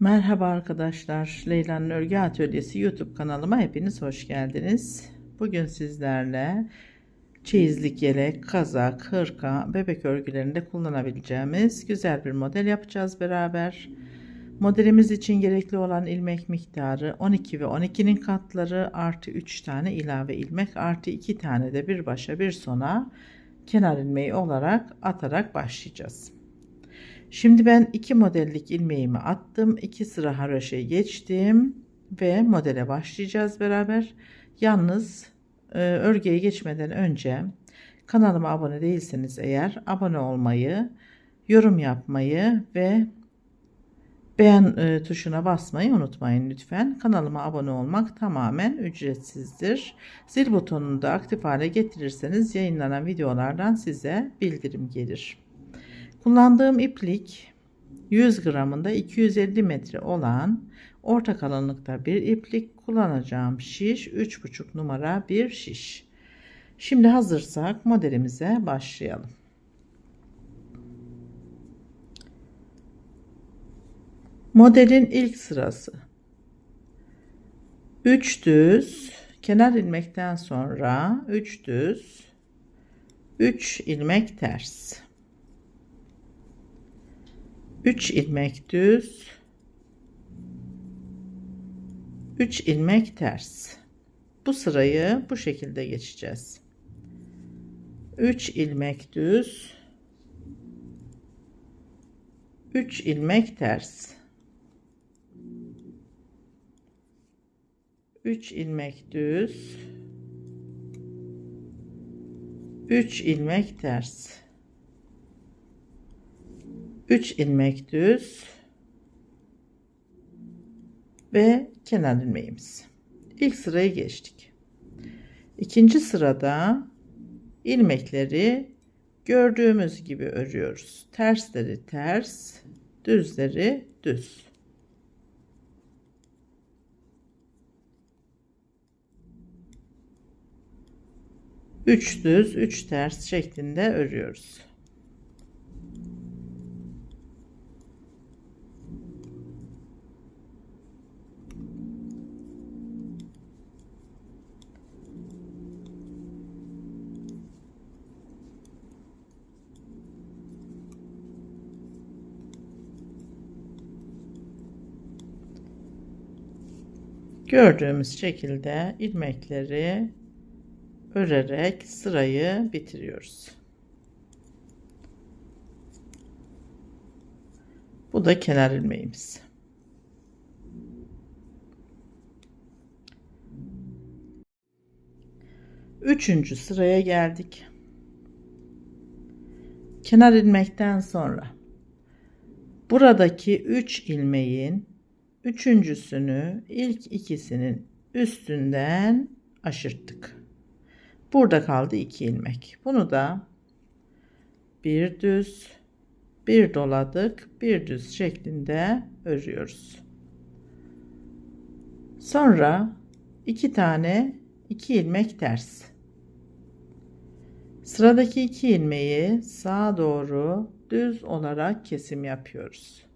Merhaba arkadaşlar. Leyla'nın Örgü Atölyesi YouTube kanalıma hepiniz hoş geldiniz. Bugün sizlerle çeyizlik yelek, kazak, hırka, bebek örgülerinde kullanabileceğimiz güzel bir model yapacağız beraber. Modelimiz için gerekli olan ilmek miktarı 12 ve 12'nin katları artı 3 tane ilave ilmek artı 2 tane de bir başa bir sona kenar ilmeği olarak atarak başlayacağız. Şimdi ben iki modellik ilmeğimi attım. iki sıra haroşa geçtim ve modele başlayacağız beraber. Yalnız e, örgüye geçmeden önce kanalıma abone değilseniz eğer abone olmayı, yorum yapmayı ve beğen e, tuşuna basmayı unutmayın lütfen. Kanalıma abone olmak tamamen ücretsizdir. Zil butonunu da aktif hale getirirseniz yayınlanan videolardan size bildirim gelir. Kullandığım iplik 100 gramında 250 metre olan orta kalınlıkta bir iplik kullanacağım şiş 3,5 numara bir şiş. Şimdi hazırsak modelimize başlayalım. Modelin ilk sırası 3 düz kenar ilmekten sonra 3 düz 3 ilmek ters 3 ilmek düz. 3 ilmek ters. Bu sırayı bu şekilde geçeceğiz. 3 ilmek düz. 3 ilmek ters. 3 ilmek düz. 3 ilmek ters 3 ilmek düz ve kenar ilmeğimiz. İlk sırayı geçtik. İkinci sırada ilmekleri gördüğümüz gibi örüyoruz. Tersleri ters, düzleri düz. Üç düz, üç ters şeklinde örüyoruz. Gördüğümüz şekilde ilmekleri örerek sırayı bitiriyoruz. Bu da kenar ilmeğimiz. Üçüncü sıraya geldik. Kenar ilmekten sonra buradaki üç ilmeğin Üçüncüsünü ilk ikisinin üstünden aşırttık. Burada kaldı iki ilmek. Bunu da bir düz, bir doladık, bir düz şeklinde örüyoruz. Sonra iki tane iki ilmek ters. Sıradaki iki ilmeği sağa doğru düz olarak kesim yapıyoruz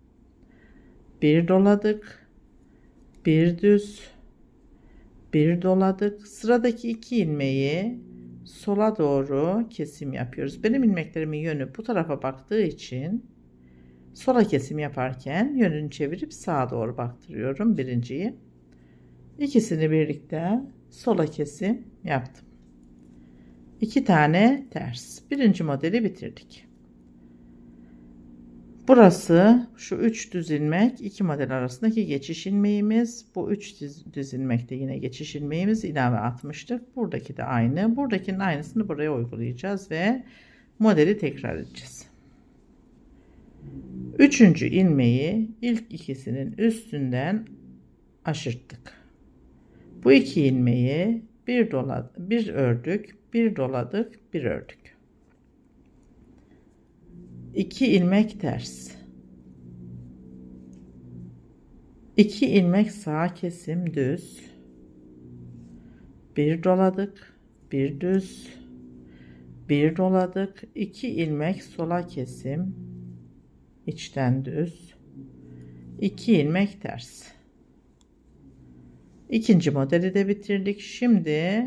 bir doladık bir düz bir doladık. Sıradaki iki ilmeği sola doğru kesim yapıyoruz. Benim ilmeklerimin yönü bu tarafa baktığı için sola kesim yaparken yönünü çevirip sağa doğru baktırıyorum birinciyi. İkisini birlikte sola kesim yaptım. İki tane ters. Birinci modeli bitirdik Burası şu 3 düz ilmek iki model arasındaki geçiş ilmeğimiz. Bu 3 düz, ilmekte yine geçiş ilmeğimiz ilave atmıştık. Buradaki de aynı. Buradakinin aynısını buraya uygulayacağız ve modeli tekrar edeceğiz. Üçüncü ilmeği ilk ikisinin üstünden aşırttık. Bu iki ilmeği bir doladık, bir ördük, bir doladık, bir ördük. 2 ilmek ters 2 ilmek sağ kesim düz bir doladık bir düz bir doladık 2 ilmek sola kesim içten düz 2 ilmek ters. İkinci modeli de bitirdik. Şimdi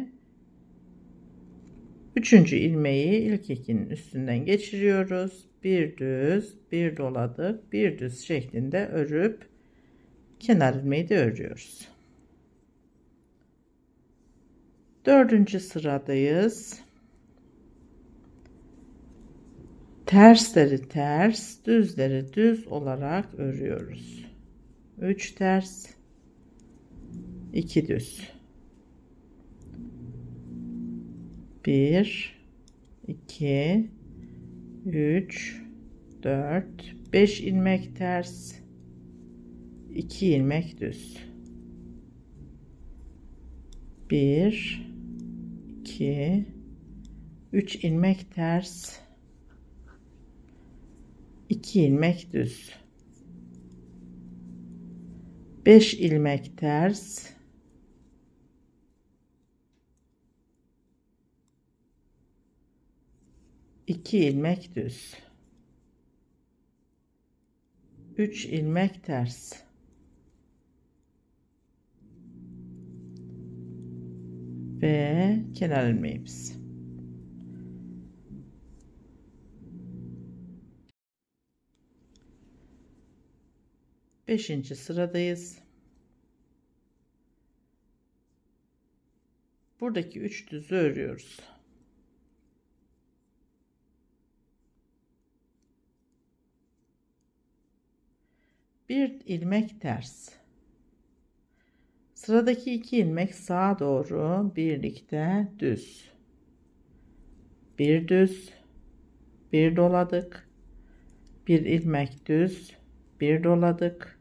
üçüncü ilmeği ilk ikinin üstünden geçiriyoruz. Bir düz, bir doladık, bir düz şeklinde örüp kenar ilmeği de örüyoruz. Dördüncü sıradayız. Tersleri ters, düzleri düz olarak örüyoruz. 3 ters, 2 düz. 1 2 3 4 5 ilmek ters 2 ilmek düz. 1 2 3 ilmek ters 2 ilmek düz. 5 ilmek ters 2 ilmek düz 3 ilmek ters ve kenar ilmeğimiz Beşinci sıradayız. Buradaki üç düzü örüyoruz. Bir ilmek ters. Sıradaki iki ilmek sağa doğru birlikte düz. Bir düz, bir doladık, bir ilmek düz, bir doladık,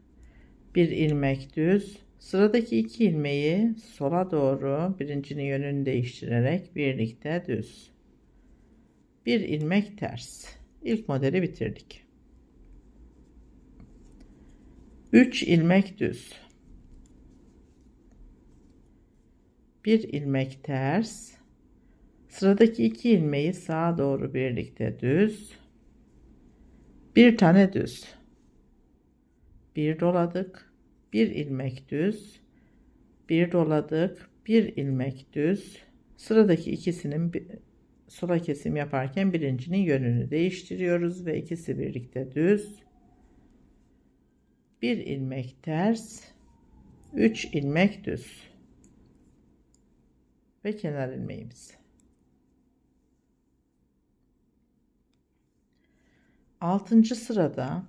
bir ilmek düz. Sıradaki iki ilmeği sola doğru birincinin yönünü değiştirerek birlikte düz. Bir ilmek ters. İlk modeli bitirdik. 3 ilmek düz. 1 ilmek ters. Sıradaki 2 ilmeği sağa doğru birlikte düz. Bir tane düz. Bir doladık. Bir ilmek düz. Bir doladık. Bir ilmek düz. Sıradaki ikisinin sola kesim yaparken birincinin yönünü değiştiriyoruz ve ikisi birlikte düz bir ilmek ters 3 ilmek düz. Ve kenar ilmeğimiz. Altıncı sırada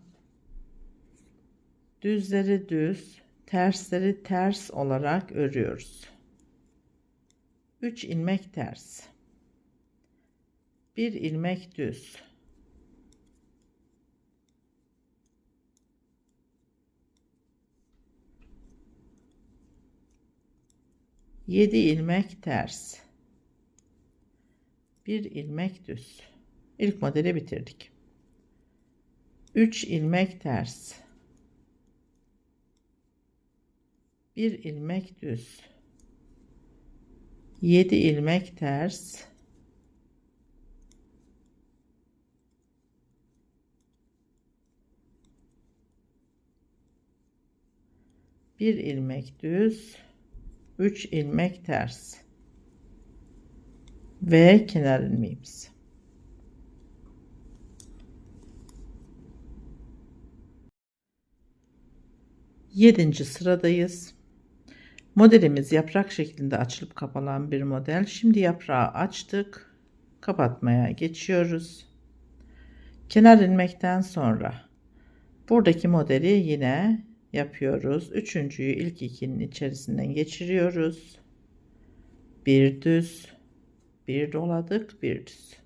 düzleri düz tersleri ters olarak örüyoruz. 3 ilmek ters. 1 ilmek düz 7 ilmek ters. 1 ilmek düz. İlk modeli bitirdik. 3 ilmek ters. 1 ilmek düz. 7 ilmek ters. Bir ilmek düz 3 ilmek ters ve kenar ilmeğimiz. Yedinci sıradayız. Modelimiz yaprak şeklinde açılıp kapanan bir model. Şimdi yaprağı açtık. Kapatmaya geçiyoruz. Kenar ilmekten sonra buradaki modeli yine yapıyoruz. Üçüncüyü ilk ikinin içerisinden geçiriyoruz. Bir düz, bir doladık, bir düz.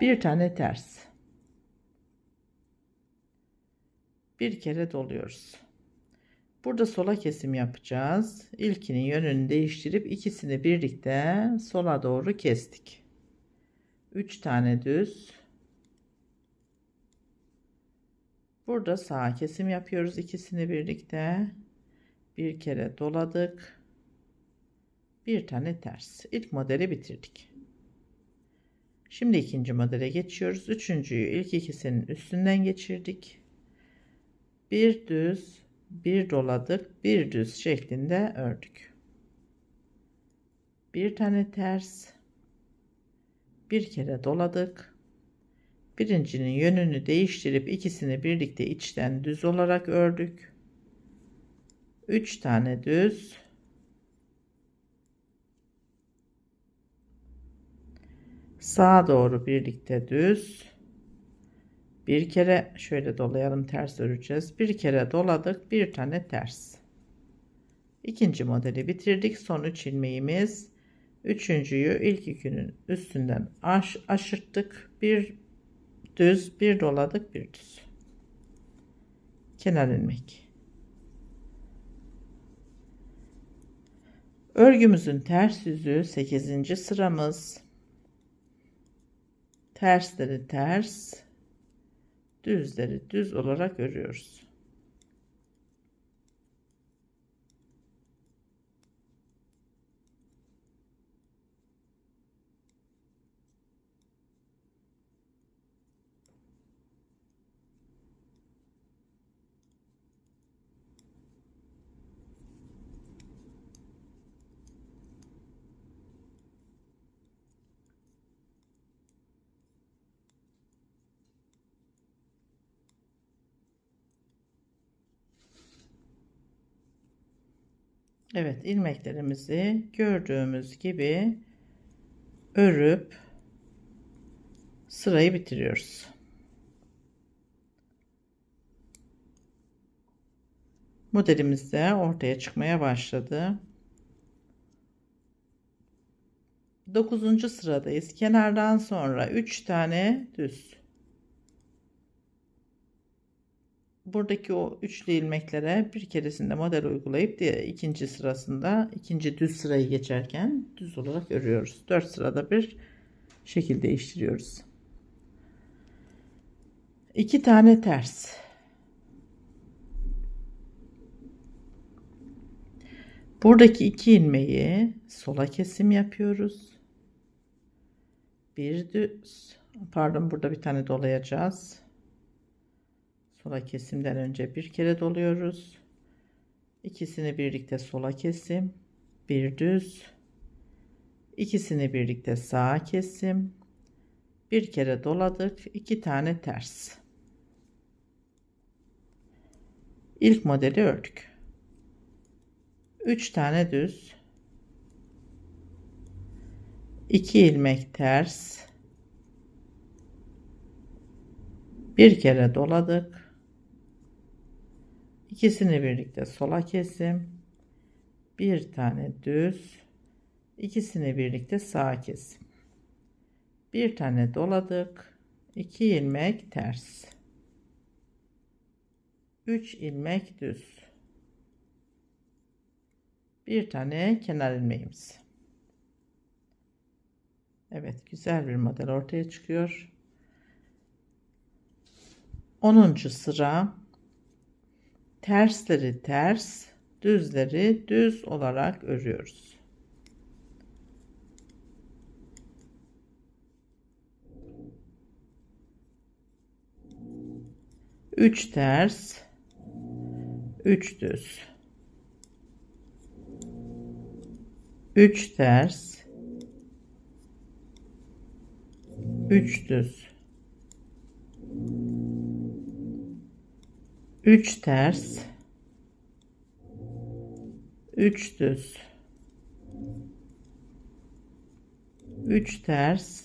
Bir tane ters. Bir kere doluyoruz. Burada sola kesim yapacağız. İlkinin yönünü değiştirip ikisini birlikte sola doğru kestik. 3 tane düz. Burada sağ kesim yapıyoruz ikisini birlikte. Bir kere doladık. Bir tane ters. İlk modeli bitirdik. Şimdi ikinci modele geçiyoruz. Üçüncüyü ilk ikisinin üstünden geçirdik. Bir düz, bir doladık, bir düz şeklinde ördük. Bir tane ters, bir kere doladık. Birincinin yönünü değiştirip ikisini birlikte içten düz olarak ördük. 3 tane düz. Sağa doğru birlikte düz. Bir kere şöyle dolayalım ters öreceğiz. Bir kere doladık bir tane ters. İkinci modeli bitirdik. Son 3 ilmeğimiz. Üçüncüyü ilk yükünün üstünden aş aşırttık. Bir düz bir doladık bir düz. Kenar ilmek. Örgümüzün ters yüzü 8. sıramız. Tersleri ters, düzleri düz olarak örüyoruz. Evet ilmeklerimizi gördüğümüz gibi örüp sırayı bitiriyoruz. Modelimiz de ortaya çıkmaya başladı. 9. sıradayız. Kenardan sonra 3 tane düz. Buradaki o üçlü ilmeklere bir keresinde model uygulayıp diye ikinci sırasında ikinci düz sırayı geçerken düz olarak örüyoruz. 4 sırada bir şekil değiştiriyoruz. 2 tane ters. Buradaki iki ilmeği sola kesim yapıyoruz. Bir düz pardon burada bir tane dolayacağız. Sola kesimden önce bir kere doluyoruz. İkisini birlikte sola kesim, bir düz, ikisini birlikte sağa kesim, bir kere doladık, iki tane ters. İlk modeli ördük. 3 tane düz, 2 ilmek ters, bir kere doladık, İkisini birlikte sola kesim. Bir tane düz. ikisini birlikte sağa kesim. Bir tane doladık. 2 ilmek ters. 3 ilmek düz. Bir tane kenar ilmeğimiz. Evet güzel bir model ortaya çıkıyor. 10. sıra tersleri ters, düzleri düz olarak örüyoruz. Üç ters, üç düz. Üç ters, üç düz. 3 ters 3 düz 3 ters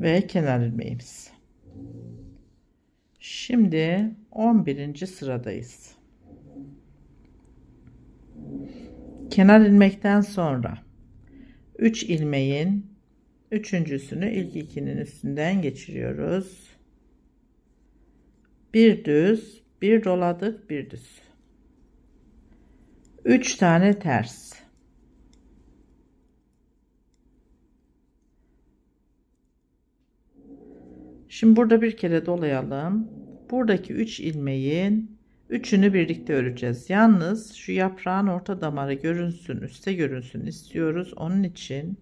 ve kenar ilmeğimiz. Şimdi 11. sıradayız. Kenar ilmekten sonra 3 ilmeğin üçüncüsünü ilk ikinin üstünden geçiriyoruz bir düz, bir doladık, bir düz. Üç tane ters. Şimdi burada bir kere dolayalım. Buradaki üç ilmeğin üçünü birlikte öreceğiz. Yalnız şu yaprağın orta damarı görünsün, üstte görünsün istiyoruz. Onun için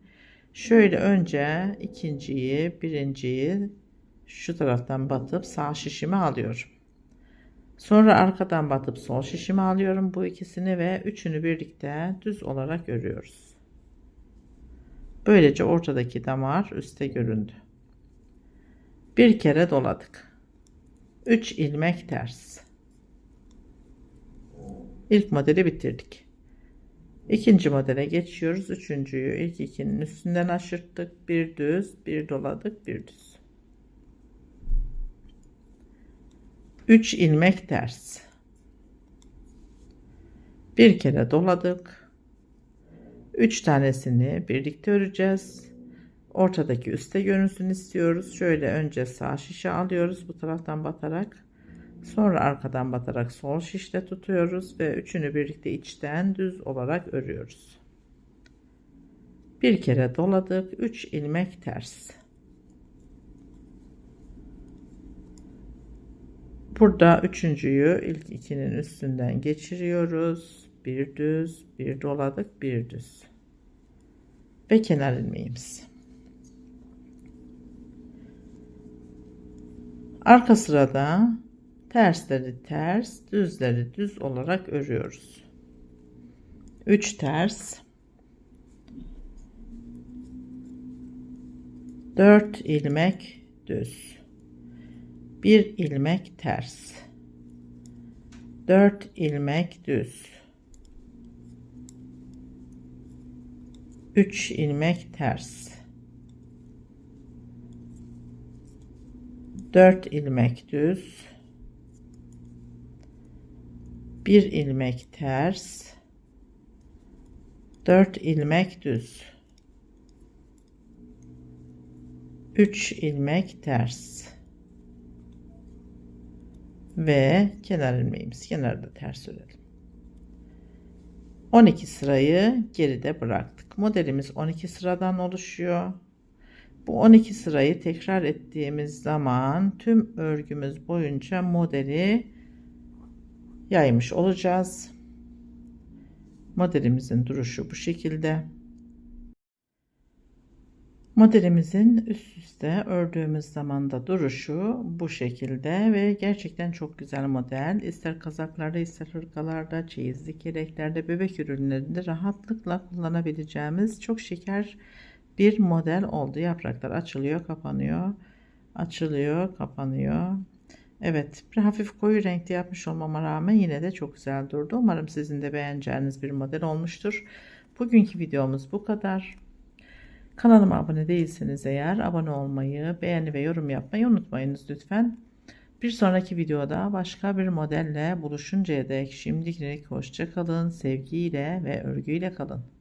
Şöyle önce ikinciyi, birinciyi şu taraftan batıp sağ şişimi alıyorum. Sonra arkadan batıp sol şişimi alıyorum bu ikisini ve üçünü birlikte düz olarak örüyoruz. Böylece ortadaki damar üste göründü. Bir kere doladık. 3 ilmek ters. İlk modeli bitirdik. İkinci modele geçiyoruz. Üçüncüyü ilk ikinin üstünden aşırttık. Bir düz, bir doladık, bir düz. 3 ilmek ters. Bir kere doladık. 3 tanesini birlikte öreceğiz. Ortadaki üste görünsün istiyoruz. Şöyle önce sağ şişe alıyoruz bu taraftan batarak. Sonra arkadan batarak sol şişte tutuyoruz ve üçünü birlikte içten düz olarak örüyoruz. Bir kere doladık. 3 ilmek ters. Burada üçüncüyü ilk ikinin üstünden geçiriyoruz. Bir düz, bir doladık, bir düz. Ve kenar ilmeğimiz. Arka sırada tersleri ters, düzleri düz olarak örüyoruz. 3 ters 4 ilmek düz 1 ilmek ters. 4 ilmek düz. 3 ilmek ters. 4 ilmek düz. 1 ilmek ters. 4 ilmek düz. 3 ilmek ters ve kenar ilmeğimiz kenarda ters örelim 12 sırayı geride bıraktık modelimiz 12 sıradan oluşuyor bu 12 sırayı tekrar ettiğimiz zaman tüm örgümüz boyunca modeli yaymış olacağız. Modelimizin duruşu bu şekilde. Modelimizin üst üste ördüğümüz zamanda duruşu bu şekilde ve gerçekten çok güzel model. İster kazaklarda ister hırkalarda, çeyizlik yeleklerde, bebek ürünlerinde rahatlıkla kullanabileceğimiz çok şeker bir model oldu. Yapraklar açılıyor, kapanıyor. Açılıyor, kapanıyor. Evet, bir hafif koyu renkte yapmış olmama rağmen yine de çok güzel durdu. Umarım sizin de beğeneceğiniz bir model olmuştur. Bugünkü videomuz bu kadar. Kanalıma abone değilseniz eğer abone olmayı, beğeni ve yorum yapmayı unutmayınız lütfen. Bir sonraki videoda başka bir modelle buluşuncaya dek şimdilik hoşça kalın, sevgiyle ve örgüyle kalın.